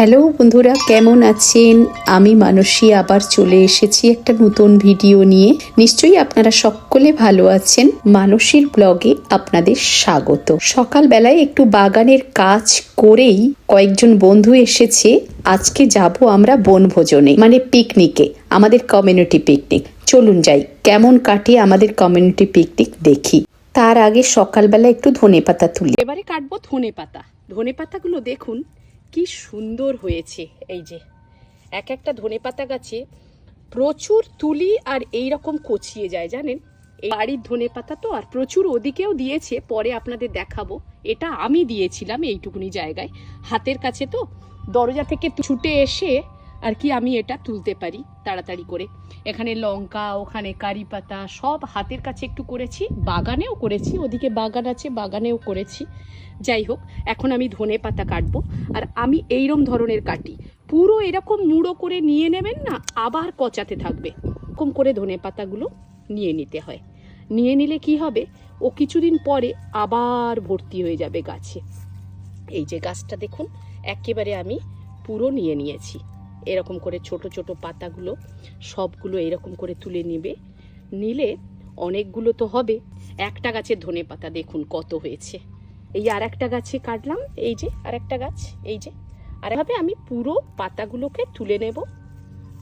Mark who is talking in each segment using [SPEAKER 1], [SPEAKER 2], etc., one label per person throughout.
[SPEAKER 1] Hello বন্ধুরা, কেমন আছেন? আমি মানসী, আবার চলে এসেছি একটা নতুন ভিডিও নিয়ে। নিশ্চয়ই আপনারা সকলে ভালো আছেন। মানসীর ব্লগে আপনাদের স্বাগত। সকালবেলায় একটু বাগানের কাজ করেই কয়েকজন বন্ধু এসেছে। আজকে যাব আমরা বনভোজনে মানে পিকনিকে আমাদের কমিউনিটি পিকনিক চলুন যাই, কেমন কাটে আমাদের কমিউনিটি পিকনিক দেখি। তার আগে সকালবেলা একটু ধনেপাতা তুলি।
[SPEAKER 2] এবারে কাটবো ধনে পাতা ধনে পাতাগুলো দেখুন কি সুন্দর হয়েছে এই যে। এক একটা ধনে পাতা গাছে প্রচুর তুলি আর এই রকম কচিয়ে যায়, জানেন? এই বাড়ির ধনে পাতা তো আর প্রচুর ওদিকেও দিয়েছে, পরে আপনাদের দেখাবো। এটা আমি দিয়েছিলাম এইটুকুনি জায়গায়। হাতের কাছে তো দরজা থেকে ছুটে এসে আর কি আমি এটা তুলতে পারি তাড়াতাড়ি করে। এখানে লঙ্কা, ওখানে কারি পাতা সব হাতের কাছে একটু করেছি, বাগানেও করেছি, ওদিকে বাগান আছে, বাগানেও করেছি। যাই হোক, এখন আমি ধনে পাতা কাটবো। আর আমি এইরম ধরনের কাটি। পুরো এরকম মুড়ো করে নিয়ে নেবেন না, আবার কচাতে থাকবে। এরকম করে ধনে পাতাগুলো নিয়ে নিতে হয়। নিয়ে নিলে কি হবে? ও কিছুদিন পরে আবার ভর্তি হয়ে যাবে গাছে। এই যে গাছটা দেখুন, একেবারে আমি পুরো নিয়ে নিয়েছি। এরকম করে ছোট ছোট পাতাগুলো সবগুলো এরকম করে তুলে নেবে। নিলে অনেকগুলো তো হবে। একটা গাছের ধনে পাতা দেখুন কত হয়েছে। এই আর একটা গাছে কাটলাম, এই যে আর একটা গাছ, এই যে। আর এভাবে আমি পুরো পাতাগুলোকে তুলে নেব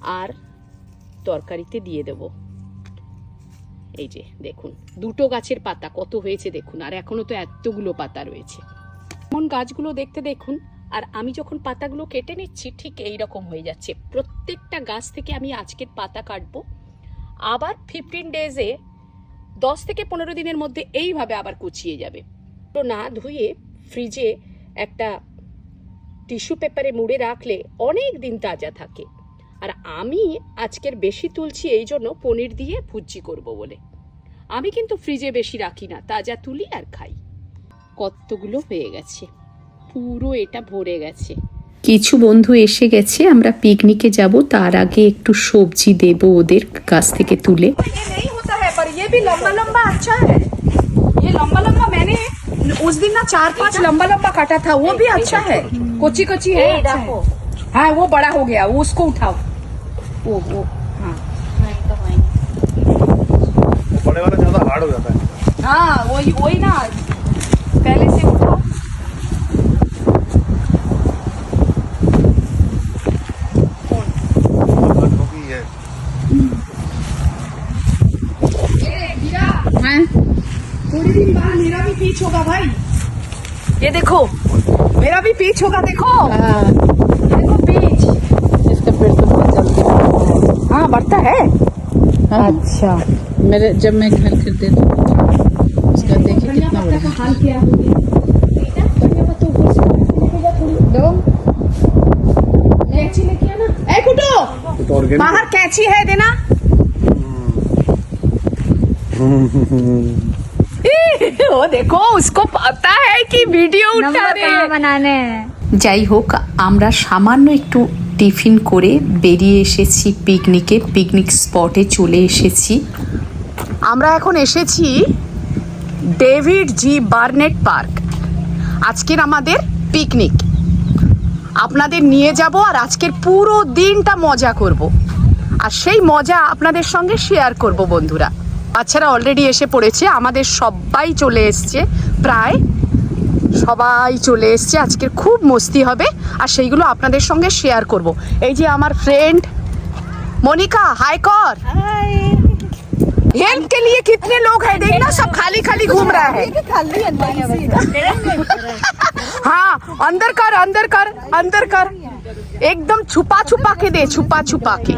[SPEAKER 2] আর তরকারিতে দিয়ে দেব। এই যে দেখুন, দুটো গাছের পাতা কত হয়েছে দেখুন। আর এখনও তো এতগুলো পাতা রয়েছে। এমন গাছগুলো দেখতে দেখুন আর আমি যখন পাতাগুলো কেটে নিচ্ছি, ঠিক এই রকম হয়ে যাচ্ছে। প্রত্যেকটা গাছ থেকে আমি আজকের পাতা কাটবো। আবার ফিফটিন ডেজে দশ থেকে পনেরো দিনের মধ্যে এইভাবে আবার কুচিয়ে যাবে। তো না ধুয়ে ফ্রিজে একটা টিস্যু পেপারে মুড়ে রাখলে অনেক দিন তাজা থাকে। আর আমি আজকের বেশি তুলছি এই জন্য পনির দিয়ে ভুজি করব বলে। আমি কিন্তু ফ্রিজে বেশি রাখি না, তাজা তুলি আর খাই। কতগুলো হয়ে গেছে। পুরো এটা ভরে গেছে
[SPEAKER 1] কিছু বন্ধু এসে গেছে আমরা পিকনিকে যাব তার আগে একটু সবজি দেব ওদের গাছ থেকে তুলে
[SPEAKER 3] ये नहीं होता है पर ये भी लंबा लंबा अच्छा है ये लंबा लंबा मैंने उस दिन ना चार पांच लंबा लंबा काटा था वो भी अच्छा है कोची कोची है अच्छा है। हाँ वो बड़ा हो गया वो उसको उठाओ वो वो हाँ
[SPEAKER 4] बड़े वाला ज्यादा हार्ड हो जाता है
[SPEAKER 3] हाँ वही वही ना पहले से उठाओ
[SPEAKER 4] ये
[SPEAKER 3] हाँ? थोड़ी दिन बाद मेरा भी पीछ होगा भाई। ये देखो मेरा भी पीछ होगा देखो। देखो पीछ।
[SPEAKER 2] इसका पेड़ तो बहुत जल्दी
[SPEAKER 3] हाँ बढ़ता है। हाँ।
[SPEAKER 2] अच्छा। मेरे जब मैं घर खरीदे तो उसका देखिए कितना बड़ा
[SPEAKER 3] हाल क्या हो। गया
[SPEAKER 4] तो ऑर्गेनिक
[SPEAKER 3] बाहर कैंची है देना वो देखो उसको पता है कि वीडियो उठा रहे हैं
[SPEAKER 5] बनाने हैं
[SPEAKER 1] যাই হোক আমরা সামান্য একটু টিফিন করে বেরিয়ে এসেছি পিকনিকে পিকনিক স্পটে চলে এসেছি
[SPEAKER 2] আমরা এখন এসেছি ডেভিড জি বার্নেট পার্ক আজকের আমাদের পিকনিক আপনাদের নিয়ে যাব আর আজকের পুরো দিনটা মজা করব আর সেই মজা আপনাদের সঙ্গে শেয়ার করব বন্ধুরা বাচ্চারা অলরেডি এসে পড়েছে আমাদের সবাই চলে এসছে প্রায় সবাই চলে এসছে আজকের খুব মস্তি হবে আর সেইগুলো আপনাদের সঙ্গে শেয়ার করব এই যে আমার ফ্রেন্ড মনিকা হাই কর हेल्प के लिए कितने लोग हैं देखना सब खाली खाली घूम रहा है हाँ अंदर कर अंदर कर अंदर कर एकदम छुपा छुपा के दे छुपा छुपा के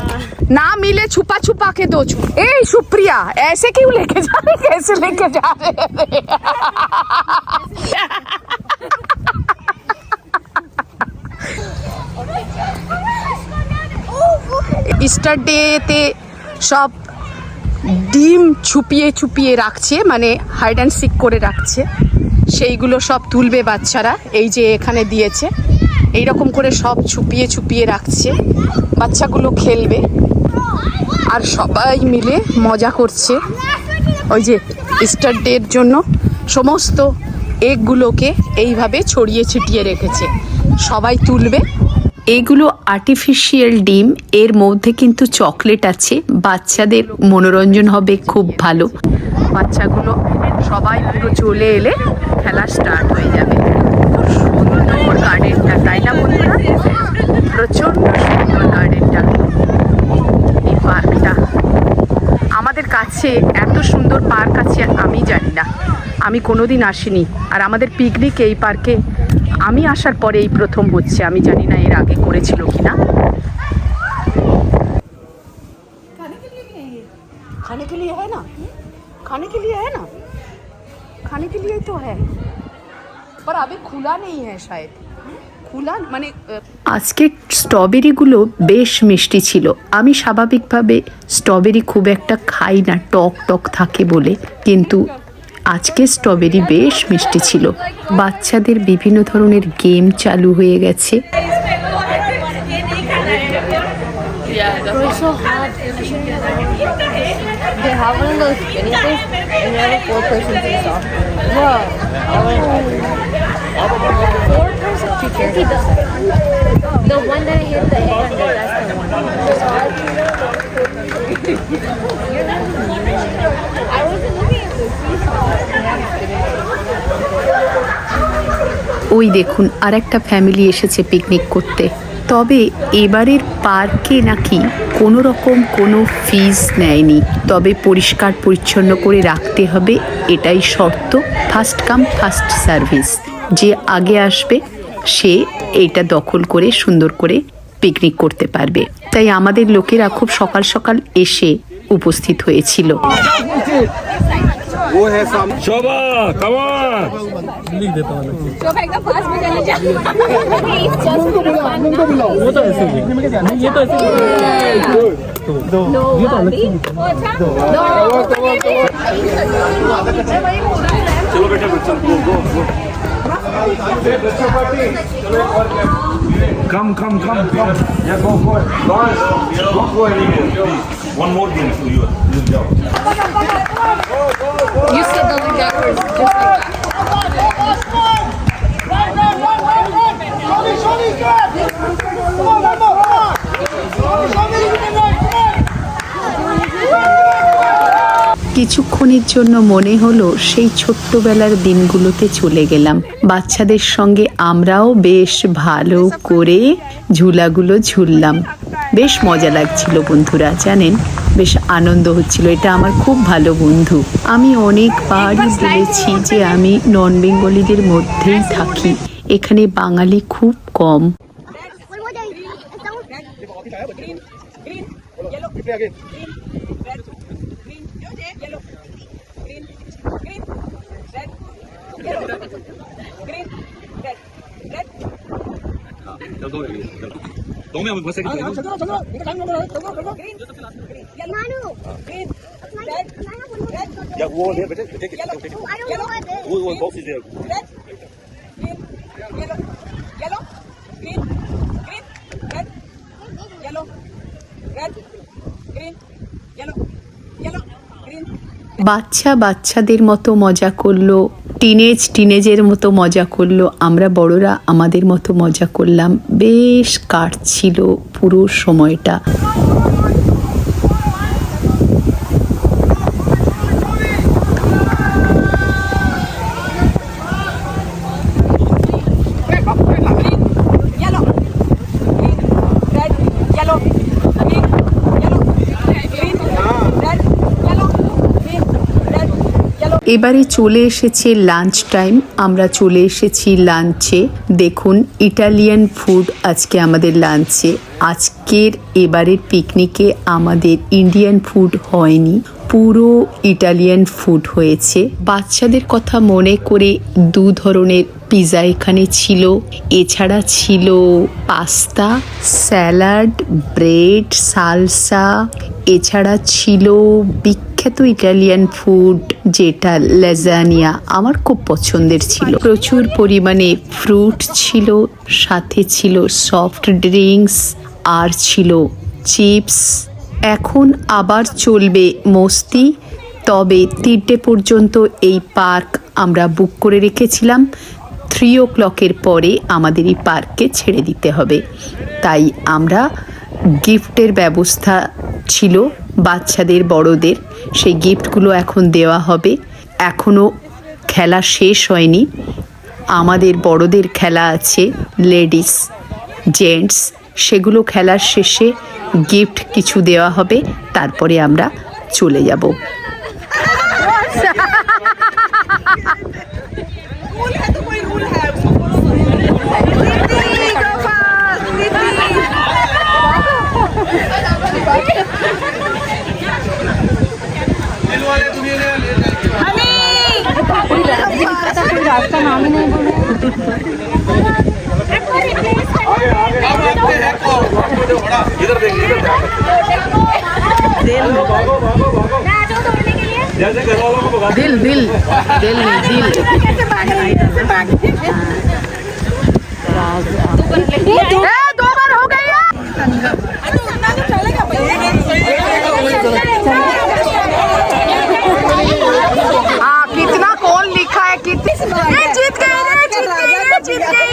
[SPEAKER 2] ना मिले छुपा छुपा के दो छु- ए सुप्रिया ऐसे क्यों लेके जा रहे कैसे लेके जा रहे हैं? ইস্টার ডেতে সব ডিম ছুপিয়ে ছুপিয়ে রাখছে মানে হাইড অ্যান্ড সিক করে রাখছে সেইগুলো সব তুলবে বাচ্চারা, এই যে এখানে দিয়েছে। এই রকম করে সব ছুপিয়ে ছুপিয়ে রাখছে। বাচ্চাগুলো খেলবে। আর সবাই মিলে মজা করছে। ওই যে ইস্টার ডের জন্য সমস্ত এগগুলোকে এইভাবে ছড়িয়ে ছিটিয়ে রেখেছে। সবাই তুলবে।
[SPEAKER 1] এগুলো আর্টিফিশিয়াল ডিম, এর মধ্যে কিন্তু চকলেট আছে। বাচ্চাদের মনোরঞ্জন হবে খুব ভালো। বাচ্চাগুলো সবাই পুরো চলে এলে খেলা স্টার্ট হয়ে যাবে। সুন্দর গার্ডেনটা তাই না বন্ধুরা? প্রচণ্ড সুন্দর গার্ডেনটা এই পার্কটা আমাদের কাছে এত সুন্দর পার্ক আছে, আমি জানি না। আমি কোনোদিন আসিনি। আর আমাদের পিকনিক এই পার্কে আমি আসার পরে এই প্রথম হচ্ছে আমি জানি না এর আগে করেছিল কি না?
[SPEAKER 2] খানে কে না? না তো হ্যাঁ। নেই হ্যাঁ শায়দ মানে
[SPEAKER 1] আজকের স্ট্রবেরিগুলো বেশ মিষ্টি ছিল। আমি স্বাভাবিকভাবে স্ট্রবেরি খুব একটা খাই না টক টক থাকে বলে। কিন্তু আজকে স্ট্রবেরি বেশ মিষ্টি ছিল। বাচ্চাদের বিভিন্ন ধরনের গেম চালু হয়ে গেছে। ওই দেখুন আর একটা ফ্যামিলি এসেছে পিকনিক করতে। তবে এবারের পার্কে নাকি কোনো রকম কোনো ফিজ নেয়নি। তবে পরিষ্কার পরিচ্ছন্ন করে রাখতে হবে, এটাই শর্ত। ফার্স্ট কাম ফার্স্ট সার্ভিস যে আগে আসবে, সে এটা দখল করে, সুন্দর করে পিকনিক করতে পারবে। তাই আমাদের লোকেরা খুব সকাল সকাল এসে উপস্থিত হয়েছিল।
[SPEAKER 6] वो है सामने शोभा कमाल लिख देता हूँ शोभा एकदम पास में चले जा वो तो ऐसे ही ये तो ऐसे
[SPEAKER 2] दो।
[SPEAKER 5] ये तो अलग अच्छा। चलो बेटा बच्चों
[SPEAKER 6] Come, come, come, come. Yeah, go for it. Lawrence, don't go anywhere, please. One more thing to you. Good job.
[SPEAKER 5] You said the backwards, just like
[SPEAKER 1] কিছুক্ষণের জন্য মনে হলো সেই ছোট্টবেলার দিনগুলোতে চলে গেলাম। বাচ্চাদের সঙ্গে আমরাও বেশ ভালো করে ঝুলাগুলো ঝুললাম। বেশ মজা লাগছিল বন্ধুরা জানেন? বেশ আনন্দ হচ্ছিল। এটা আমার খুব ভালো বন্ধু। আমি অনেকবারই বলেছি যে আমি নন বেঙ্গলিদের মধ্যেই থাকি। এখানে বাঙালি খুব কম। বাচ্চা বাচ্চাদের মতো মজা করল টিনেজ টিনেজের মতো মজা করল। আমরা বড়রা আমাদের মতো মজা করলাম। বেশ কাটছিল পুরো সময়টা
[SPEAKER 3] yellow, green, red, yellow, green, yellow, green, red, yellow, green, red, yellow.
[SPEAKER 1] এবারে চলে এসেছে লাঞ্চ টাইম আমরা চলে এসেছি লাঞ্চে দেখুন ইটালিয়ান ফুড আজকে আমাদের লাঞ্চে আজকের এবারের পিকনিকে আমাদের ইন্ডিয়ান ফুড হয়নি। পুরো ইটালিয়ান ফুড হয়েছে। বাচ্চাদের কথা মনে করে দু ধরনের পিৎজা এখানে ছিল। এছাড়া ছিল পাস্তা স্যালাড ব্রেড সালসা এছাড়া ছিল বিখ্যাত ইটালিয়ান ফুড যেটা ল্যাজানিয়া আমার খুব পছন্দের ছিল। প্রচুর পরিমাণে ফ্রুট ছিল, সাথে ছিল সফট ড্রিঙ্কস আর ছিল চিপস এখন আবার চলবে মস্তি, তবে তিনটে পর্যন্ত এই পার্ক আমরা বুক করে রেখেছিলাম। থ্রি ও ক্লকের পরে আমাদের এই পার্ককে ছেড়ে দিতে হবে। তাই আমরা গিফটের ব্যবস্থা ছিল বাচ্চাদের, বড়দের। সেই গিফটগুলো এখন দেওয়া হবে। এখনও খেলা শেষ হয়নি। আমাদের বড়দের খেলা আছে লেডিস জেন্টস সেগুলো খেলার শেষে গিফট কিছু দেওয়া হবে। তারপরে আমরা চলে যাব।
[SPEAKER 6] रास्ता नाम ही नहीं बोला
[SPEAKER 2] दिल दिल दिल नहीं दिल।
[SPEAKER 3] दो बार हो गई ये जीत गए रे जीत गए रे जीत गए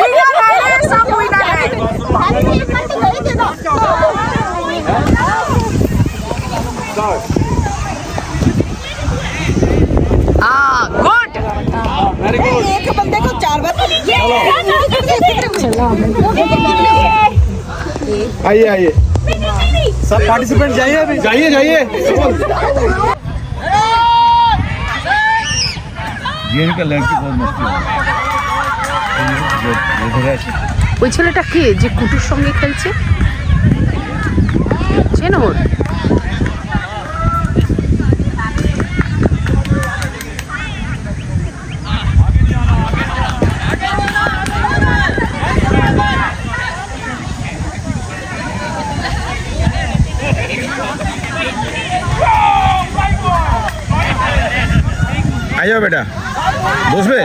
[SPEAKER 3] विनर है रे सब विनर है हाँ गुड
[SPEAKER 7] एक बंदे को चार बार
[SPEAKER 4] आइए आइए सब पार्टिसिपेंट जाइए अभी जाइए जाइए
[SPEAKER 6] জিয়ানি কা বহুত মস্তি
[SPEAKER 2] ওই ছেলেটা কে যে কুটুর সঙ্গে খেলছে? চেনো ওর?
[SPEAKER 4] आयो बेटा বসবে?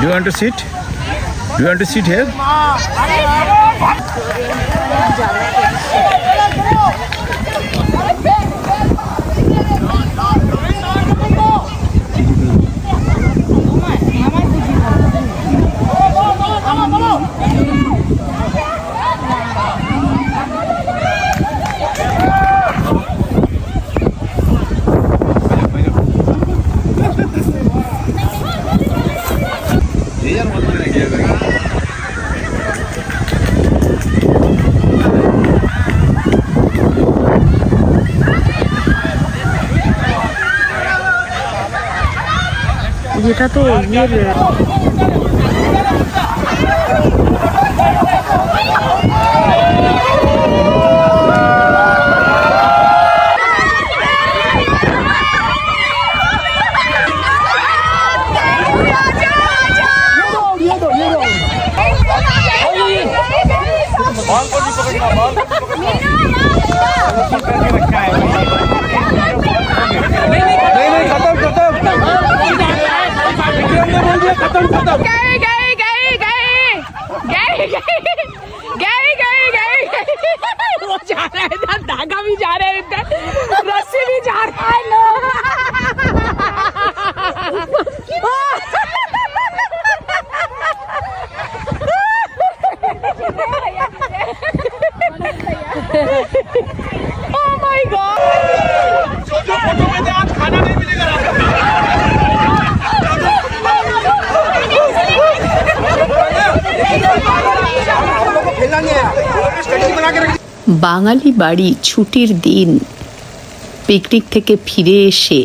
[SPEAKER 4] Do want to sit do want to sit here
[SPEAKER 2] যেটা তো ইয়ের
[SPEAKER 1] বাঙালি বাড়ি ছুটির দিন। পিকনিক থেকে ফিরে এসে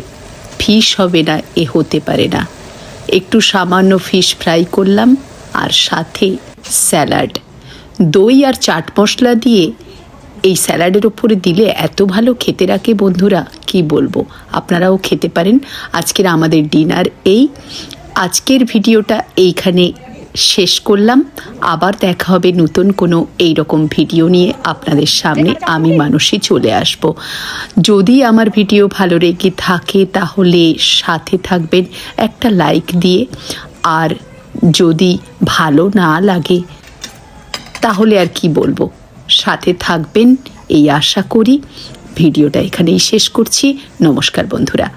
[SPEAKER 1] ফিশ হবে না, এ হতে পারে না। একটু সামান্য ফিশ ফ্রাই করলাম আর সাথে স্যালাড। দই আর চাট মশলা দিয়ে এই স্যালাডের ওপরে দিলে এত ভালো খেতে রাখে বন্ধুরা, কি বলব? আপনারাও খেতে পারেন। আজকের আমাদের ডিনার এই। আজকের ভিডিওটা এইখানে শেষ করলাম। আবার দেখা হবে নতুন কোনো এই রকম ভিডিও নিয়ে আপনাদের সামনে। আমি মানুষই চলে আসব। যদি আমার ভিডিও ভালো লেগে থাকে তাহলে সাথে থাকবেন একটা লাইক দিয়ে। আর যদি ভালো না লাগে তাহলে আর কি বলব? সাথে থাকবেন, এই আশা করি। ভিডিওটা এখানেই শেষ করছি। নমস্কার বন্ধুরা।